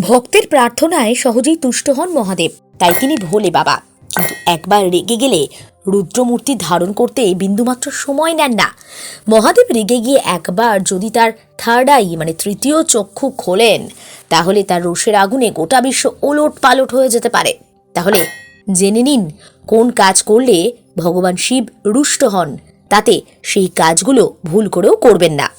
ভক্তের প্রার্থনায় সহজেই তুষ্ট হন মহাদেব। তাই তিনি ভোলে বাবা। কিন্তু একবার রেগে গেলে রুদ্রমূর্তি ধারণ করতে বিন্দুমাত্র সময় নেন না। মহাদেব রেগে গিয়ে একবার যদি তার থার্ড আই মানে তৃতীয় চক্ষু খোলেন, তাহলে তার রোষের আগুনে গোটা বিশ্ব ওলট পালট হয়ে যেতে পারে। তাহলে জেনে নিন, কোন কাজ করলে ভগবান শিব রুষ্ট হন। তাতে সেই কাজগুলো ভুল করেও করবেন না।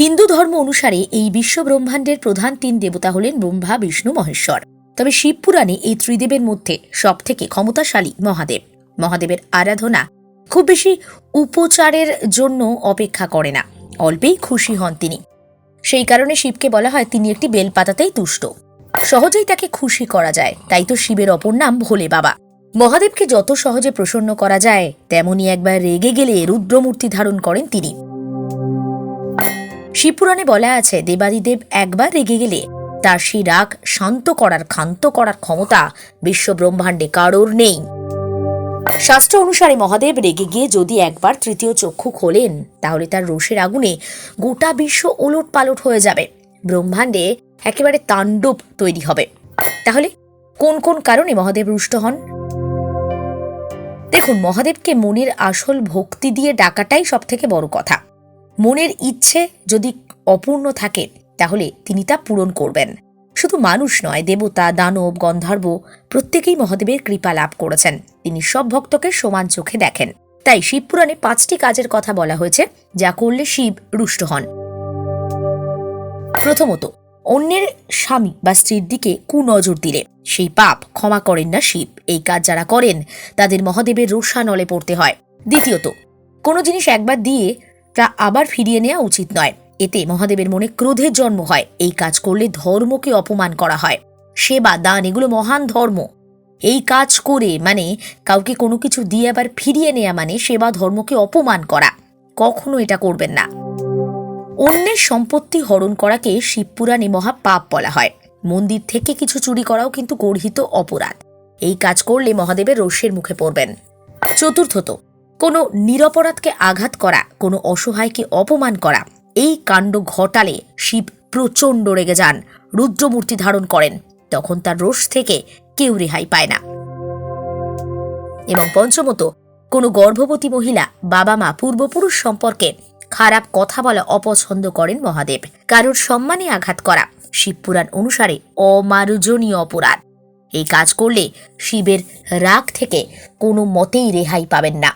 হিন্দু ধর্ম অনুসারে এই বিশ্ব ব্রহ্মাণ্ডের প্রধান তিন দেবতা হলেন ব্রহ্মা, বিষ্ণু, মহেশ্বর। তবে শিবপুরাণে এই ত্রিদেবের মধ্যে সবথেকে ক্ষমতাশালী মহাদেব। মহাদেবের আরাধনা খুব বেশি উপচারের জন্য অপেক্ষা করে না, অল্পেই খুশি হন তিনি। সেই কারণে শিবকে বলা হয় তিনি একটি বেলপাতাতেই তুষ্ট। সহজেই তাকে খুশি করা যায়, তাই তো শিবের অপর নাম ভোলে বাবা। মহাদেবকে যত সহজে প্রসন্ন করা যায়, তেমনি একবার রেগে গেলে রুদ্রমূর্তি ধারণ করেন তিনি। শিবপুরাণে বলা আছে, দেবাদিদেব একবার রেগে গেলে তার সেই রাগ শান্ত করার, ক্ষান্ত করার ক্ষমতা বিশ্ব ব্রহ্মাণ্ডে কারোর নেই। শাস্ত্র অনুসারে মহাদেব রেগে গিয়ে যদি একবার তৃতীয় চক্ষু খোলেন, তাহলে তার রোষের আগুনে গোটা বিশ্ব ওলট পালট হয়ে যাবে। ব্রহ্মাণ্ডে একেবারে তাণ্ডব তৈরি হবে। তাহলে কোন কোন কারণে মহাদেব রুষ্ট হন? দেখুন, মহাদেবকে মনের আসল ভক্তি দিয়ে ডাকাটাই সব থেকে বড় কথা। মনের ইচ্ছে যদি অপূর্ণ থাকে, তাহলে তিনি তা পূরণ করবেন। শুধু মানুষ নয়, দেবতা, দানব, গন্ধর্ব, প্রত্যেকেই মহাদেবের কৃপা লাভ করেছেন। তিনি সব ভক্তকে সমান চোখে দেখেন। তাই শিবপুরাণে পাঁচটি কাজের কথা বলা হয়েছে, যা করলে শিব রুষ্ট হন। প্রথমত, অন্যের স্বামী বা স্ত্রীর দিকে কুনজর দিলে। সেই পাপ ক্ষমা করেন না শিব। এই কাজ যারা করেন, তাদের মহাদেবের রোষানলে পড়তে হয়। দ্বিতীয়ত, কোনো জিনিস একবার দিয়ে তা আবার ফিরিয়ে নেওয়া উচিত নয়। এতে মহাদেবের মনে ক্রোধের জন্ম হয়। এই কাজ করলে ধর্মকে অপমান করা হয়। সেবা, দান, এগুলো মহান ধর্ম। এই কাজ করে মানে কাউকে কোনো কিছু দিয়ে আবার ফিরিয়ে নেওয়া মানে সেবা, ধর্মকে অপমান করা। কখনো এটা করবেন না। অন্যের সম্পত্তি হরণ করাকে শিবপুরাণে মহা পাপ বলা হয়। মন্দির থেকে কিছু চুরি করাও কিন্তু গর্হিত অপরাধ। এই কাজ করলে মহাদেবের রোষের মুখে পড়বেন। চতুর্থত কোনো নিরপরাধকে আঘাত করা, কোনো অসহায়কে অপমান করা, এই কাণ্ড ঘটালে শিব প্রচণ্ড রেগে যান, রুদ্রমূর্তি ধারণ করেন, তখন তার রোষ থেকে কেউ রেহাই পায় না। এবং পঞ্চমত, কোনো গর্ভবতী মহিলা বাবা মা পূর্বপুরুষ সম্পর্কে খারাপ কথা বলা অপছন্দ করেন মহাদেব। কারোর সম্মানে আঘাত করা শিবপুরাণ অনুসারে অমার্জনীয় অপরাধ। এই কাজ করলে শিবের রাগ থেকে কোনো মতেই রেহাই পাবেন না।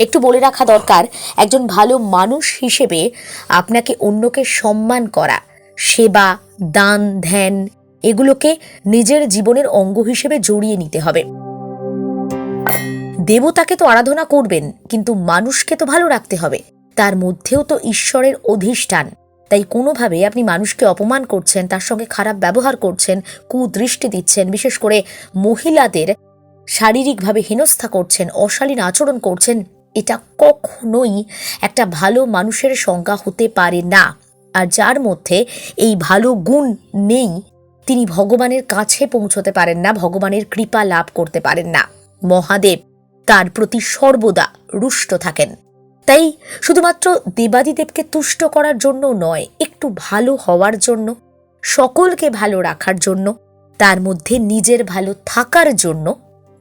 একটু বলে রাখা দরকার, একজন ভালো মানুষ হিসেবে আপনাকে অন্যকে সম্মান করা, সেবা, দান, ধ্যান, এগুলোকে নিজের জীবনের অঙ্গ হিসেবে জড়িয়ে নিতে হবে। দেবতাকে তো আরাধনা করবেন, কিন্তু মানুষকে তো ভালো রাখতে হবে। তার মধ্যেও তো ঈশ্বরের অধিষ্ঠান। তাই কোনোভাবে আপনি মানুষকে অপমান করছেন, তার সঙ্গে খারাপ ব্যবহার করছেন, কুদৃষ্টি দিচ্ছেন, বিশেষ করে মহিলাদের শারীরিকভাবে হেনস্থা করছেন, অশালীন আচরণ করছেন এটা কখনোই একটা ভালো মানুষের সংজ্ঞা হতে পারে না। আর যার মধ্যে এই ভালো গুণ নেই, তিনি ভগবানের কাছে পৌঁছতে পারেন না, ভগবানের কৃপা লাভ করতে পারেন না। মহাদেব তার প্রতি সর্বদা রুষ্ট থাকেন। তাই শুধুমাত্র দেবাদিদেবকে তুষ্ট করার জন্য নয়, একটু ভালো হওয়ার জন্য, সকলকে ভালো রাখার জন্য, তার মধ্যে নিজের ভালো থাকার জন্য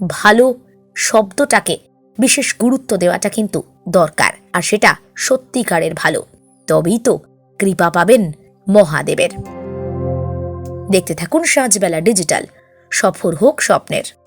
ভালো শব্দটাকে বিশেষ গুরুত্ব দেওয়াটা কিন্তু দরকার, আর সেটা সত্যিকারের ভালো। তবেই তো কৃপা পাবেন মহাদেবের। দেখতে থাকুন সাঁঝবেলা ডিজিটাল সফর হোক স্বপ্নের।